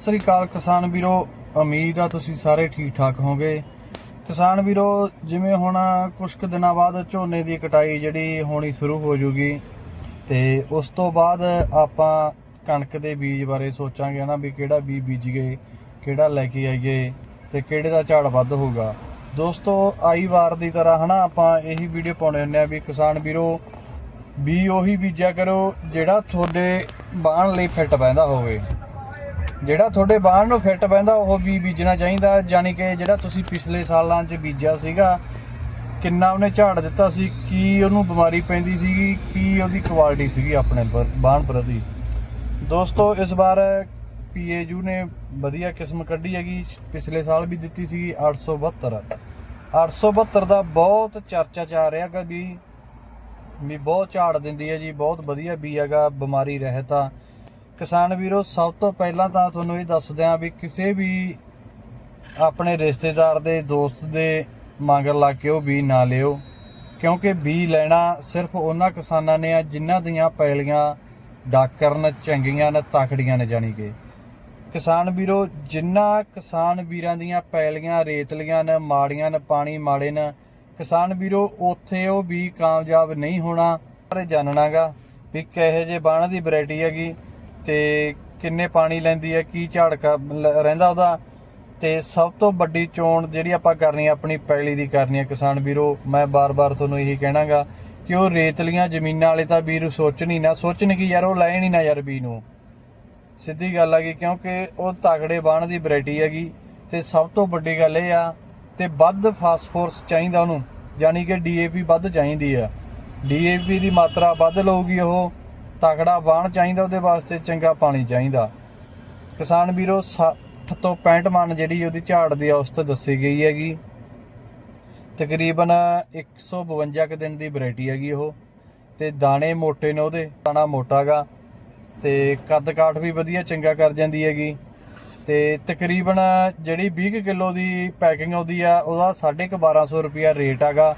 ਸਤਿ ਸ੍ਰੀ ਅਕਾਲ ਕਿਸਾਨ ਵੀਰੋ, ਉਮੀਦ ਆ ਤੁਸੀਂ ਸਾਰੇ ਠੀਕ ਠਾਕ ਹੋਗੇ ਕਿਸਾਨ ਵੀਰੋ, ਜਿਵੇਂ ਹੁਣ ਕੁਝ ਕੁ ਦਿਨਾਂ ਬਾਅਦ ਝੋਨੇ ਦੀ ਕਟਾਈ ਜਿਹੜੀ ਹੋਣੀ ਸ਼ੁਰੂ ਹੋ ਜੂਗੀ, ਤੇ ਉਸ ਤੋਂ ਬਾਅਦ ਆਪਾਂ ਕਣਕ ਦੇ ਬੀਜ ਬਾਰੇ ਸੋਚਾਂਗੇ ਨਾ ਵੀ ਕਿਹੜਾ ਬੀਜ ਬੀਜੀਏ, ਕਿਹੜਾ ਲੈ ਕੇ ਆਈਏ, ਤੇ ਕਿਹੜੇ ਦਾ ਝਾੜ ਵੱਧ ਹੋਊਗਾ। ਦੋਸਤੋ, ਆਈ ਵਾਰ ਦੀ ਤਰ੍ਹਾਂ ਹਨਾ, ਆਪਾਂ ਇਹੀ ਵੀਡੀਓ ਪਾਉਣੇ ਹੁੰਦੇ ਆ ਵੀ ਕਿਸਾਨ ਵੀਰੋ, ਵੀ ਉਹੀ ਬੀਜਿਆ ਕਰੋ ਜਿਹੜਾ ਤੁਹਾਡੇ ਬਾਣ ਲਈ ਫਿੱਟ ਬੈਂਦਾ ਹੋਵੇ। ਜਿਹੜਾ ਤੁਹਾਡੇ ਬਾਣ ਨੂੰ ਫਿੱਟ ਪੈਂਦਾ ਉਹ ਵੀ ਬੀਜਣਾ ਚਾਹੀਦਾ। ਯਾਨੀ ਕਿ ਜਿਹੜਾ ਤੁਸੀਂ ਪਿਛਲੇ ਸਾਲਾਂ 'ਚ ਬੀਜਿਆ ਸੀਗਾ, ਕਿੰਨਾ ਉਹਨੇ ਝਾੜ ਦਿੱਤਾ ਸੀ, ਕੀ ਉਹਨੂੰ ਬਿਮਾਰੀ ਪੈਂਦੀ ਸੀਗੀ, ਕੀ ਉਹਦੀ ਕੁਆਲਿਟੀ ਸੀਗੀ ਆਪਣੇ ਪਰ- ਬਾਣ ਪ੍ਰਤੀ। ਦੋਸਤੋ, ਇਸ ਵਾਰ ਪੀਏਯੂ ਨੇ ਵਧੀਆ ਕਿਸਮ ਕੱਢੀ ਹੈਗੀ, ਪਿਛਲੇ ਸਾਲ ਵੀ ਦਿੱਤੀ ਸੀਗੀ 872 872 ਦਾ ਬਹੁਤ ਚਰਚਾ ਚੱਲ ਰਿਹਾ ਹੈਗਾ ਵੀ ਵੀ ਬਹੁਤ ਝਾੜ ਦਿੰਦੀ ਹੈ ਜੀ, ਬਹੁਤ ਵਧੀਆ ਬੀ ਹੈਗਾ, ਬਿਮਾਰੀ ਰਹਿਤ ਆ। ਕਿਸਾਨ ਵੀਰੋ, ਸਭ ਤੋਂ ਪਹਿਲਾਂ ਤਾਂ ਤੁਹਾਨੂੰ ਇਹ ਦੱਸ ਦਿਆਂ ਵੀ ਕਿਸੇ ਵੀ ਆਪਣੇ ਰਿਸ਼ਤੇਦਾਰ ਦੇ, ਦੋਸਤ ਦੇ ਮੰਗਰ ਲਾ ਕੇ ਉਹ ਬੀ ਨਾ ਲਿਓ। ਕਿਉਂਕਿ ਬੀ ਲੈਣਾ ਸਿਰਫ ਉਹਨਾਂ ਕਿਸਾਨਾਂ ਨੇ ਆ ਜਿਨ੍ਹਾਂ ਦੀਆਂ ਪੈਲੀਆਂ ਡਾਕਰਨ ਚੰਗੀਆਂ ਨੇ, ਤਕੜੀਆਂ ਨੇ ਜਾਣੀ ਕਿ। ਕਿਸਾਨ ਵੀਰੋ, ਜਿੰਨਾ ਕਿਸਾਨ ਵੀਰਾਂ ਦੀਆਂ ਪੈਲੀਆਂ ਰੇਤਲੀਆਂ ਨੇ, ਮਾੜੀਆਂ ਨੇ, ਪਾਣੀ ਮਾੜੇ ਨੇ, ਕਿਸਾਨ ਵੀਰੋ, ਉੱਥੇ ਉਹ ਵੀ ਕਾਮਯਾਬ ਨਹੀਂ ਹੋਣਾ, ਪਰ ਜਾਣਨਾਗਾ ਵੀ ਕਿਹੋ ਜੇ ਬਾਣ ਦੀ ਵੈਰਾਈਟੀ ਹੈਗੀ। ਤੇ ਕਿੰਨੇ ਪਾਣੀ ਲੈਂਦੀ ਹੈ, ਕੀ ਝਾੜਕਾ ਲ- ਰਹਿੰਦਾ ਉਹਦਾ। ਤੇ ਸਭ ਤੋਂ ਵੱਡੀ ਚੋਣ ਜਿਹੜੀ ਆਪਾਂ ਕਰਨੀ ਹੈ, ਆਪਣੀ ਪੈਲੀ ਦੀ ਕਰਨੀ ਹੈ, ਕਿਸਾਨ ਵੀਰੋ। ਮੈਂ ਬਾਰ-ਬਾਰ ਤੁਹਾਨੂੰ ਇਹੀ ਕਹਿਣਾਗਾ ਕਿ ਉਹ ਰੇਤਲੀਆਂ ਜ਼ਮੀਨਾਂ ਵਾਲੇ ਤਾਂ ਵੀਰ ਸੋਚਣ ਹੀ ਨਾ, ਸੋਚਣ ਕਿ ਯਾਰ ਉਹ ਲੈਣ ਹੀ ਨਾ ਯਾਰ ਬੀ ਨੂੰ। ਸਿੱਧੀ ਗੱਲ ਹੈਗੀ ਕਿਉਂਕਿ ਉਹ ਤਗੜੇ ਬਾਣ ਦੀ ਵੈਰਾਈਟੀ ਹੈਗੀ। ਤੇ ਸਭ ਤੋਂ ਵੱਡੀ ਗੱਲ ਇਹ ਆ, ਤੇ ਵੱਧ ਫਾਸਫੋਰਸ ਚਾਹੀਦਾ ਉਹਨੂੰ। ਯਾਨੀ ਕਿ ਡੀਏਪੀ ਵੱਧ ਚਾਹੀਦੀ ਆ। ਡੀਏਪੀ ਦੀ ਮਾਤਰਾ ਵੱਧ ਲਊਗੀ ਉਹ ਤਗੜਾ ਬਾਣ ਚਾਹੀਦਾ, ਉਹਦੇ ਵਾਸਤੇ ਚੰਗਾ ਪਾਣੀ ਚਾਹੀਦਾ। ਕਿਸਾਨ ਵੀਰੋ 60 ਤੋਂ 65 ਮਨ ਜਿਹੜੀ ਉਹਦੀ ਝਾੜ ਦੀ ਔਸਤ ਦੱਸੀ ਗਈ ਹੈਗੀ। ਤਕਰੀਬਨ 152 ਕੁ ਦਿਨ ਦੀ ਵੈਰਾਈਟੀ ਹੈਗੀ ਉਹ। ਤੇ ਦਾਣੇ ਮੋਟੇ ਨੇ ਉਹਦੇ, ਦਾਣਾ ਮੋਟਾਗਾ ਤੇ ਕੱਦ ਕਾਠ ਵੀ ਵਧੀਆ ਚੰਗਾ ਕਰ ਜਾਂਦੀ ਹੈਗੀ। ਤੇ ਤਕਰੀਬਨ ਜਿਹੜੀ 20 ਕਿਲੋ ਦੀ ਪੈਕਿੰਗ ਆਉਂਦੀ ਆ, ਉਹਦਾ 1250 ਰੁਪਿਆ ਰੇਟ ਹੈਗਾ।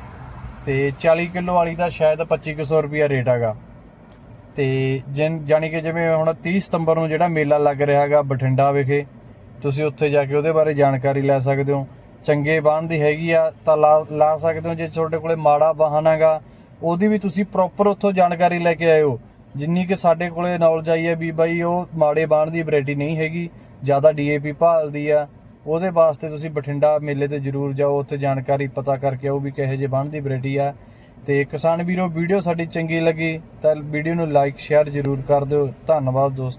ਤੇ 40 ਕਿਲੋ ਵਾਲੀ ਦਾ ਸ਼ਾਇਦ 2500 ਰੁਪਿਆ ਰੇਟ ਹੈਗਾ। ਤੇ ਜਿਨ ਜਾਨੀ ਕਿ ਜਿਵੇਂ ਹੁਣ 30 ਸਤੰਬਰ ਨੂੰ ਜਿਹੜਾ ਮੇਲਾ ਲੱਗ ਰਿਹਾ ਹੈਗਾ ਬਠਿੰਡਾ ਵਿਖੇ, ਤੁਸੀਂ ਉੱਥੇ ਜਾ ਕੇ ਉਹਦੇ ਬਾਰੇ ਜਾਣਕਾਰੀ ਲੈ ਸਕਦੇ ਹੋ। ਚੰਗੇ ਬਾਣ ਦੀ ਹੈਗੀ ਆ, ਤਾਂ ਲਾ ਲਾ ਸਕਦੇ ਹੋ ਜੇ ਤੁਹਾਡੇ ਕੋਲੇ ਮਾੜਾ ਵਾਹਨ ਹੈਗਾ। ਉਹਦੀ ਵੀ ਤੁਸੀਂ ਪ੍ਰੋਪਰ ਉੱਥੋਂ ਜਾਣਕਾਰੀ ਲੈ ਕੇ ਆਇਓ। ਜਿੰਨੀ ਕਿ ਸਾਡੇ ਕੋਲੇ ਨੌਲੇਜ ਆਈ ਹੈ ਵੀ ਬਾਈ ਉਹ ਮਾੜੇ ਬਾਣ ਦੀ ਵੈਰਾਈਟੀ ਨਹੀਂ ਹੈਗੀ, ਜ਼ਿਆਦਾ ਡੀਏਪੀ ਭਾਲਦੀ ਆ। ਉਹਦੇ ਵਾਸਤੇ ਤੁਸੀਂ ਬਠਿੰਡਾ ਮੇਲੇ ਤੇ ਜ਼ਰੂਰ ਜਾਓ, ਉੱਥੇ ਜਾਣਕਾਰੀ ਪਤਾ ਕਰਕੇ ਆਓ ਵੀ ਕਿਹੋ ਜਿਹੇ ਬਾਣ ਦੀ ਵੈਰਾਈਟੀ ਆ। ਤੇ ਕਿਸਾਨ ਵੀਰੋ ਵੀਡੀਓ ਸਾਡੀ ਚੰਗੀ ਲੱਗੀ ਤਾਂ ਵੀਡੀਓ ਨੂੰ ਲਾਈਕ ਸ਼ੇਅਰ ਜ਼ਰੂਰ ਕਰ ਦਿਓ। ਧੰਨਵਾਦ ਦੋਸਤੋ।